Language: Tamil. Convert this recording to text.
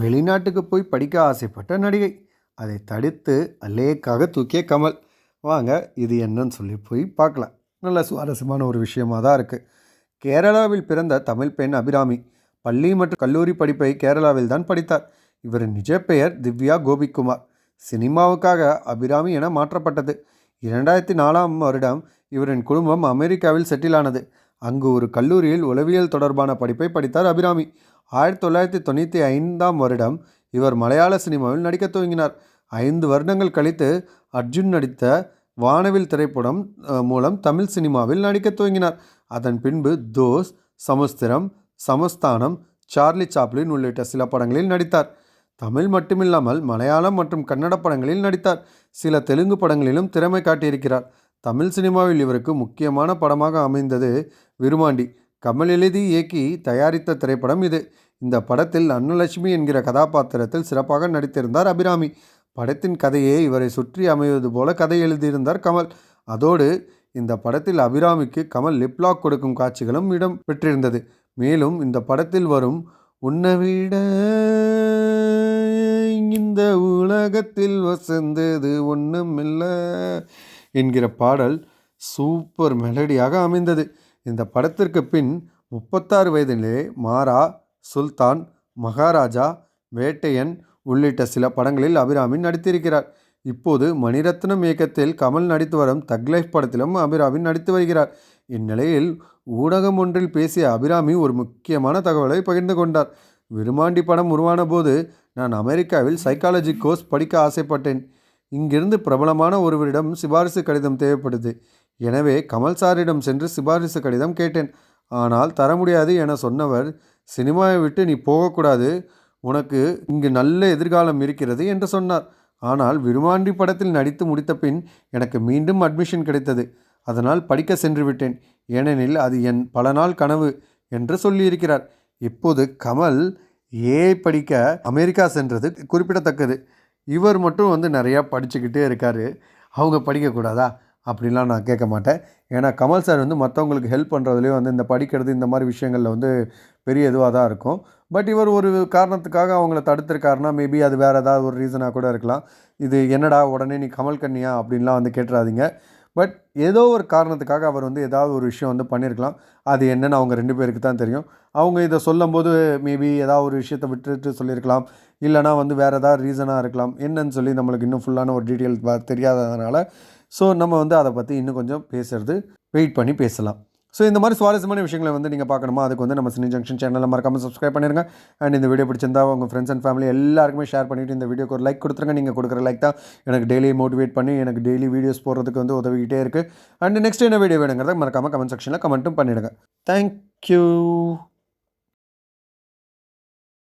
வெளிநாட்டுக்கு போய் படிக்க ஆசைப்பட்ட நடிகை. அதை தடுத்து அல்லேக்காக தூக்கிய கமல். வாங்க இது என்னன்னு சொல்லி போய் பார்க்கலாம். நல்ல சுவாரஸ்யமான ஒரு விஷயமாக தான் இருக்குது கேரளாவில் பிறந்த தமிழ் பெண் அபிராமி. பள்ளி மற்றும் கல்லூரி படிப்பை கேரளாவில் தான் படித்தார். இவரின் நிஜ பெயர் திவ்யா கோபிக்குமார் சினிமாவுக்காக அபிராமி என மாற்றப்பட்டது. இரண்டாயிரத்தி நாலாம் வருடம் இவரின் குடும்பம் அமெரிக்காவில் செட்டில் ஆனது. அங்கு ஒரு கல்லூரியில் உளவியல் தொடர்பான படிப்பை படித்தார் அபிராமி. ஆயிரத்தி தொள்ளாயிரத்தி தொண்ணூற்றி ஐந்தாம் வருடம் இவர் மலையாள சினிமாவில் நடிக்கத் துவங்கினார். ஐந்து வருடங்கள் கழித்து அர்ஜுன் நடித்த வானவில் திரைப்படம் மூலம் தமிழ் சினிமாவில் நடிக்கத் துவங்கினார். அதன் பின்பு தோஸ் சமுஸ்திரம் சமஸ்தானம் சார்லி சாப்ளின் உள்ளிட்ட சில படங்களில் நடித்தார். தமிழ் மட்டுமில்லாமல் மலையாளம் மற்றும் கன்னட படங்களில் நடித்தார். சில தெலுங்கு படங்களிலும் திறமை காட்டியிருக்கிறார். தமிழ் சினிமாவில் இவருக்கு முக்கியமான படமாக அமைந்தது விருமாண்டி. கமல் எழுதி இயக்கி தயாரித்த திரைப்படம் இது. இந்த படத்தில் அன்னலட்சுமி என்கிற கதாபாத்திரத்தில் சிறப்பாக நடித்திருந்தார் அபிராமி. படத்தின் கதையே இவரை சுற்றி அமைவது போல கதை எழுதியிருந்தார் கமல். அதோடு இந்த படத்தில் அபிராமிக்கு கமல் லிப்லாக் கொடுக்கும் காட்சிகளும் இடம் பெற்றிருந்தது. மேலும் இந்த படத்தில் வரும் உன்னை விட இந்த உலகத்தில் வசந்தது ஒன்றுமில்லை என்கிற பாடல் சூப்பர் மெலடியாக அமைந்தது. இந்த படத்திற்கு பின் முப்பத்தாறு வயதிலே மாறா சுல்தான் மகாராஜா வேட்டையன் உள்ளிட்ட சில படங்களில் அபிராமி நடித்திருக்கிறார். இப்போது மணிரத்னம் இயக்கத்தில் கமல் நடித்து வரும் தக் லைஃப் படத்திலும் அபிராமி நடித்து வருகிறார். இந்நிலையில் ஊடகம் ஒன்றில் பேசிய அபிராமி ஒரு முக்கியமான தகவலை பகிர்ந்து கொண்டார். விருமாண்டி படம் உருவான போது நான் அமெரிக்காவில் சைக்காலஜி கோர்ஸ் படிக்க ஆசைப்பட்டேன். இங்கிருந்து பிரபலமான ஒருவரிடம் சிபாரிசு கடிதம் தேவைப்படுது. எனவே கமல் சாரிடம் சென்று சிபாரிசு கடிதம் கேட்டேன். ஆனால் தர முடியாது என சொன்னவர் சினிமாவை விட்டு நீ போகக்கூடாது. உனக்கு இங்கு நல்ல எதிர்காலம் இருக்கிறது என்று சொன்னார். ஆனால் விருமாண்டி படத்தில் நடித்து முடித்த பின் எனக்கு மீண்டும் அட்மிஷன் கிடைத்தது. அதனால் படிக்க சென்று விட்டேன். ஏனெனில் அது என் பல நாள் கனவு என்று சொல்லியிருக்கிறார். இப்போது கமல் ஏஐ படிக்க அமெரிக்கா சென்றது குறிப்பிடத்தக்கது. இவர் மட்டும் வந்து நிறையா படிச்சுக்கிட்டே இருக்கார். அவங்க படிக்கக்கூடாதா? அப்படின்லாம் நான் கேட்க மாட்டேன். ஏன்னா கமல் சார் வந்து மற்றவங்களுக்கு ஹெல்ப் பண்ணுறதுலேயும் வந்து இந்த படிக்கிறது இந்த மாதிரி விஷயங்களில் வந்து பெரிய இதுவாக தான் இருக்கும். பட் இவர் ஒரு காரணத்துக்காக அவங்கள தடுத்திருக்காருனா மேபி அது வேறு ஏதாவது ஒரு ரீசனாக கூட இருக்கலாம். இது என்னடா உடனே நீ கமல் கண்ணியா அப்படின்லாம் வந்து கேட்டுறாதீங்க. பட் ஏதோ ஒரு காரணத்துக்காக அவர் வந்து ஏதாவது ஒரு விஷயம் வந்து பண்ணியிருக்கலாம். அது என்னென்னு அவங்க ரெண்டு பேருக்கு தான் தெரியும். அவங்க இதை சொல்லும்போது மேபி ஏதாவது ஒரு விஷயத்தை விட்டுட்டு சொல்லியிருக்கலாம். இல்லைனா வந்து வேறு ஏதாவது ரீசனாக இருக்கலாம். என்னன்னு சொல்லி நம்மளுக்கு இன்னும் ஃபுல்லான ஒரு டீட்டெயில் தெரியாததுனால. ஸோ நம்ம வந்து அதை பற்றி இன்னும் கொஞ்சம் பேசுறது வெயிட் பண்ணி பேசலாம். ஸோ இந்த மாதிரி சுவாரஸ்யமான விஷயங்களை வந்து நீங்கள் பார்க்கணுமா? அதுக்கு வந்து நம்ம சினி ஜங்ஷன் சேனலில் மறக்காமல் சப்ஸ்கிரைப் பண்ணிருங்க. அண்ட் இந்த வீடியோ பிடிச்சிருந்தா உங்கள் ஃப்ரெண்ட்ஸ் அண்ட் ஃபேமிலி எல்லாருக்குமே ஷேர் பண்ணிவிட்டு இந்த வீடியோக்கு ஒரு லைக் கொடுத்துருங்க. நீங்கள் கொடுக்குற லைக் தான் எனக்கு டெய்லி மோட்டிவேட் பண்ணி எனக்கு டெய்லி வீடியோஸ் போடுறதுக்கு வந்து உதவிக்கிட்டே இருக்குது அண்ட் நெக்ஸ்ட் என்ன வீடியோ வேணுங்கிறத மறக்காமல் கமெண்ட் செக்ஷனில் கமெண்ட்டும் பண்ணிவிடுங்க தேங்க்யூ